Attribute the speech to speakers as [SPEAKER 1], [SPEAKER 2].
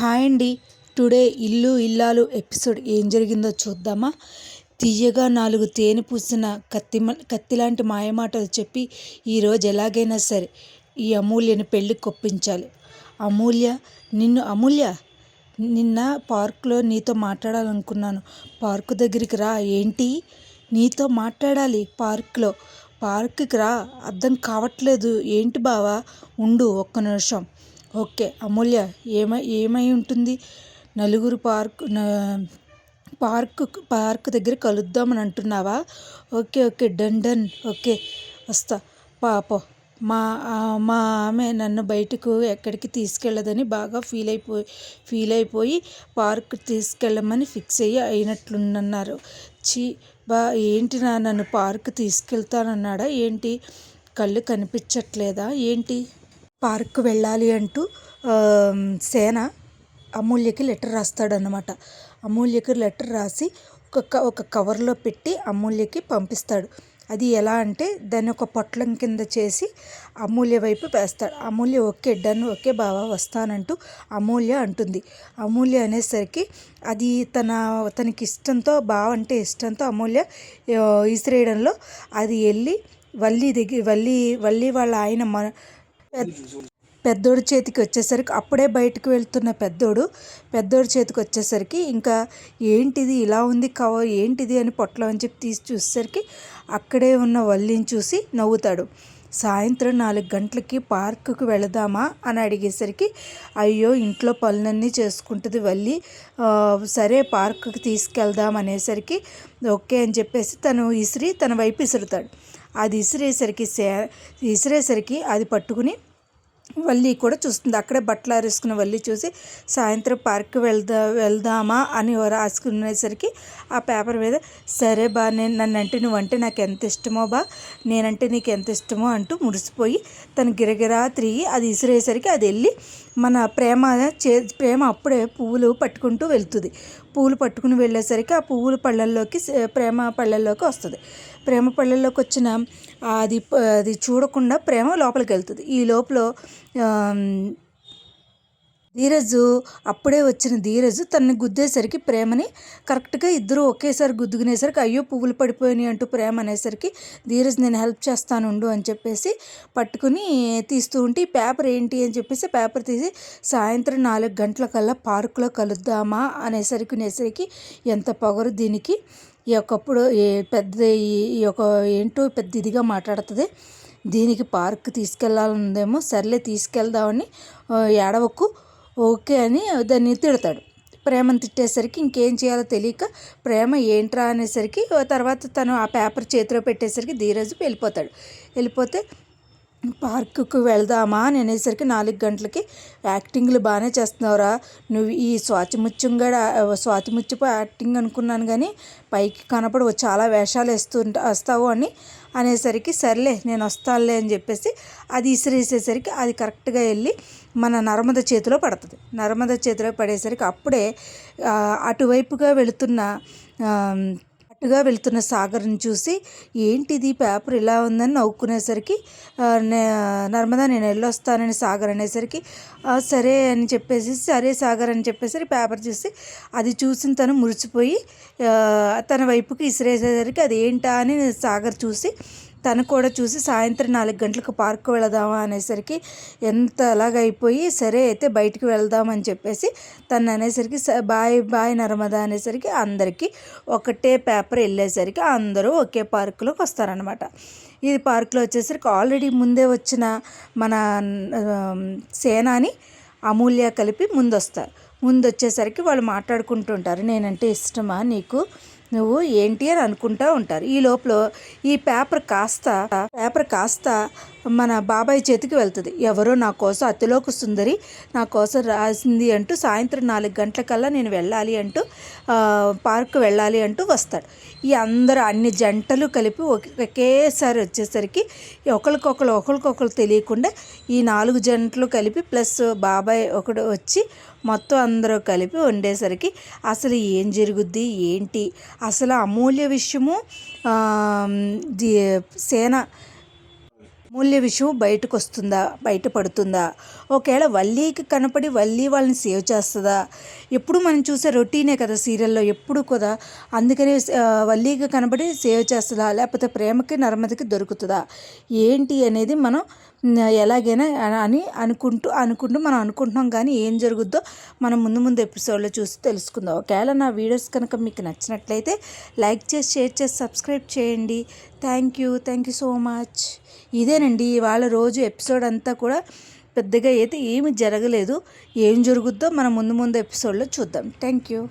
[SPEAKER 1] Hi అండి. Today ఇల్లు ఇల్లాలు ఎపిసోడ్ ఏం జరిగిందో చూద్దామా? తీయగా నాలుగు తేనె పూసిన కత్తి కత్తి లాంటి మాయమాటలు చెప్పి ఈరోజు ఎలాగైనా సరే ఈ అమూల్యని పెళ్ళి కొప్పించాలి. అమూల్య నిన్ను అమూల్య నిన్న పార్క్లో నీతో మాట్లాడాలనుకున్నాను. పార్కు దగ్గరికి రా ఏంటి? నీతో మాట్లాడాలి పార్క్లో. పార్క్కి రా అర్థం కావట్లేదు. ఏంటి బావా? ఉండు ఒక్క నిమిషం. ఓకే అమూల్య ఏమై ఏమై ఉంటుంది? నలుగురు పార్క్ పార్క్ పార్క్ దగ్గర కలుద్దామని అంటున్నావా? Okay okay done done okay వస్తా. పాప మా మా ఆమె నన్ను బయటకు ఎక్కడికి తీసుకెళ్ళదని బాగా ఫీల్ అయిపోయి ఫీల్ అయిపోయి పార్క్ తీసుకెళ్ళమని ఫిక్స్ అయ్యి అయినట్లున్నారు చీ బా ఏంటి నా నన్ను పార్క్ తీసుకెళ్తానన్నాడా? ఏంటి? కళ్ళు కనిపించట్లేదా? ఏంటి? పార్క్ వెళ్ళాలి అంటూ సేన అమూల్యకి లెటర్ రాస్తాడనమాట అమూల్యకి లెటర్ రాసి ఒక ఒక కవర్లో పెట్టి అమూల్యకి పంపిస్తాడు. అది ఎలా అంటే దాన్ని ఒక పొట్లం కింద చేసి అమూల్య వైపు వేస్తాడు. అమూల్య ఓకే డన్ ఓకే బావా వస్తానంటూ అమూల్య అంటుంది. అమూల్య అనేసరికి అది తన తనకి ఇష్టంతో బావ అంటే ఇష్టంతో అమూల్య ఈసిరేయడంలో అది వెళ్ళి వల్లి దగ్గర వల్లి వల్లి వాళ్ళ ఆయన మన పెద్దోడి చేతికి వచ్చేసరికి అప్పుడే బయటకు వెళ్తున్న పెద్దోడు పెద్దోడి చేతికి వచ్చేసరికి ఇంకా ఏంటిది ఇలా ఉంది కవర్ ఏంటిది అని పొట్టలో అని చెప్పి తీసి చూసేసరికి అక్కడే ఉన్న వల్లిని చూసి నవ్వుతాడు. సాయంత్రం నాలుగు గంటలకి పార్కుకు వెళదామా అని అడిగేసరికి అయ్యో ఇంట్లో పనులన్నీ చేసుకుంటుంది వల్లి సరే పార్కుకి తీసుకెళ్దాం అనేసరికి ఓకే అని చెప్పేసి తను ఇసిరి తన వైపు ఇసురుతాడు. అది ఇసిరేసరికి ఇసిరేసరికి అది పట్టుకుని వల్లి కూడా చూస్తుంది. అక్కడే బట్టలు ఆరేసుకున్న వల్లి చూసి సాయంత్రం పార్క్ వెళ్దా వెళ్దామా? అని రాసుకునేసరికి ఆ పేపర్ మీద సరే బా నేను నన్ను అంటే నువ్వంటే నాకు ఎంత ఇష్టమో బా నేనంటే నీకు ఎంత ఇష్టమో అంటూ మురిసిపోయి తను గిరగిరా తిరిగి అది ఇసిరేసరికి అది వెళ్ళి మన ప్రేమ చే ప్రేమ అప్పుడే పువ్వులు పట్టుకుంటూ వెళ్తుంది. పువ్వులు పట్టుకుని వెళ్ళేసరికి ఆ పువ్వుల పళ్ళల్లోకి ప్రేమ పళ్ళల్లోకి వస్తుంది. ప్రేమ పళ్ళల్లోకి వచ్చిన అది అది చూడకుండా ప్రేమ లోపలికి వెళ్తుంది ఈ లోపల ధీరజు అప్పుడే వచ్చిన ధీరజు తనని గుద్దేసరికి ప్రేమని కరెక్ట్గా ఇద్దరు ఒకేసారి గుద్దుకునేసరికి అయ్యో పువ్వులు పడిపోయినాయి అంటూ ప్రేమ అనేసరికి ధీరజ్ నేను హెల్ప్ చేస్తాను ఉండు అని చెప్పేసి పట్టుకుని తీస్తూ ఉంటే ఈ పేపర్ ఏంటి అని చెప్పేసి పేపర్ తీసి సాయంత్రం నాలుగు గంటల కల్లా పార్కులో కలుద్దామా అనేసరికి నేసరికి ఎంత పొగరు దీనికి. ఈ ఒకప్పుడు పెద్ద ఈ యొక్క ఏంటో పెద్ద ఇదిగా మాట్లాడుతుంది. దీనికి పార్క్ తీసుకెళ్ళాలనుందేమో సర్లే తీసుకెళ్దామని ఏడవకు ఓకే అని దాన్ని తిడతాడు. ప్రేమను తిట్టేసరికి ఇంకేం చేయాలో తెలియక ప్రేమ ఏంట్రా అనేసరికి తర్వాత తను ఆ పేపర్ చేతిలో పెట్టేసరికి ధీరజు వెళ్ళిపోతాడు. వెళ్ళిపోతే పార్కుకు వెళ్దామా అని అనేసరికి నాలుగు గంటలకి యాక్టింగ్లు బాగానే చేస్తున్నావురా. నువ్వు ఈ స్వాతిముత్యంగా స్వాతిముత్యపు యాక్టింగ్ అనుకున్నాను కానీ పైకి కనపడు చాలా వేషాలు వేస్తుంటా వస్తావు అని అనేసరికి సర్లే నేను వస్తానులే అని చెప్పేసి అది ఇసిరేసేసరికి అది కరెక్ట్గా వెళ్ళి మన నర్మద చేతిలో పడుతుంది. నర్మద చేతిలో పడేసరికి అప్పుడే అటువైపుగా వెళుతున్న అటుగా వెళ్తున్న సాగర్ని చూసి ఏంటిది? పేపర్ ఇలా ఉందని నవ్వుకునేసరికి నర్మదా నేను వెళ్ళొస్తానని సాగర్ అనేసరికి సరే అని చెప్పేసి సరే సాగర్ అని చెప్పేసరి పేపర్ చూసి అది చూసిన తను మురిచిపోయి తన వైపుకి ఇసిరేసేసరికి అది ఏంటా అని సాగర్ చూసి తను కూడా చూసి సాయంత్రం నాలుగు గంటలకు పార్క్ వెళదామా అనేసరికి ఎంత అలాగైపోయి సరే అయితే బయటికి వెళ్దామని చెప్పేసి తను అనేసరికి బాయ్ బాయ్ నర్మదా అనేసరికి అందరికీ ఒకటే పేపర్ వెళ్ళేసరికి అందరూ ఒకే పార్కులోకి వస్తారనమాట ఇది పార్కులో వచ్చేసరికి ఆల్రెడీ ముందే వచ్చిన మన సేనాని అమూల్య కలిపి ముందు వస్తారు ముందు వచ్చేసరికి వాళ్ళు మాట్లాడుకుంటుంటారు నేనంటే ఇష్టమా నీకు? నువ్వు ఏంటి అని అనుకుంటూ ఉంటారు. ఈ లోపల ఈ పేపర్ కాస్త పేపర్ కాస్త మన బాబాయ్ చేతికి వెళ్తుంది. ఎవరో నా కోసం అతిలోక సుందరి నా కోసం రాసింది అంటూ సాయంత్రం నాలుగు గంటలకల్లా నేను వెళ్ళాలి అంటూ పార్క్ వెళ్ళాలి అంటూ వస్తాడు. ఈ అందరూ అన్ని జంటలు కలిపి ఒకేసారి వచ్చేసరికి ఒకరికొకరు ఒకరికొకరు తెలియకుండా ఈ నాలుగు జంటలు కలిపి ప్లస్ బాబాయ్ ఒకడు వచ్చి మొత్తం అందరూ కలిపి వండేసరికి అసలు ఏం జరుగుద్ది? ఏంటి? అసలు అమూల్య విషయము సేన మూల్య విషయం బయటకు వస్తుందా బయటపడుతుందా ఒకవేళ వల్లీకి కనపడి వల్లీ వాళ్ళని సేవ్ చేస్తుందా? ఎప్పుడు మనం చూసే రొటీనే కదా సీరియల్లో ఎప్పుడు కూడా. అందుకని వల్లీకి కనపడి సేవ్ చేస్తుందా? లేకపోతే ప్రేమకి నర్మదకి దొరుకుతుందా? ఏంటి అనేది మనం ఎలాగైనా అని అనుకుంటూ అనుకుంటూ మనం అనుకుంటున్నాం కానీ ఏం జరుగుద్దో మనం ముందు ముందు ఎపిసోడ్లో చూసి తెలుసుకుందాం. ఒకవేళ నా వీడియోస్ కనుక మీకు నచ్చినట్లయితే లైక్ చేసి షేర్ చేసి సబ్స్క్రైబ్ చేయండి. Thank you. Thank you so much. ఇదేనండి ఇవాళ రోజు ఎపిసోడ్ అంతా కూడా పెద్దగా అయితే ఏమి జరగలేదు. ఏం జరుగుద్దో మనం ముందు ముందు ఎపిసోడ్లో చూద్దాం. Thank you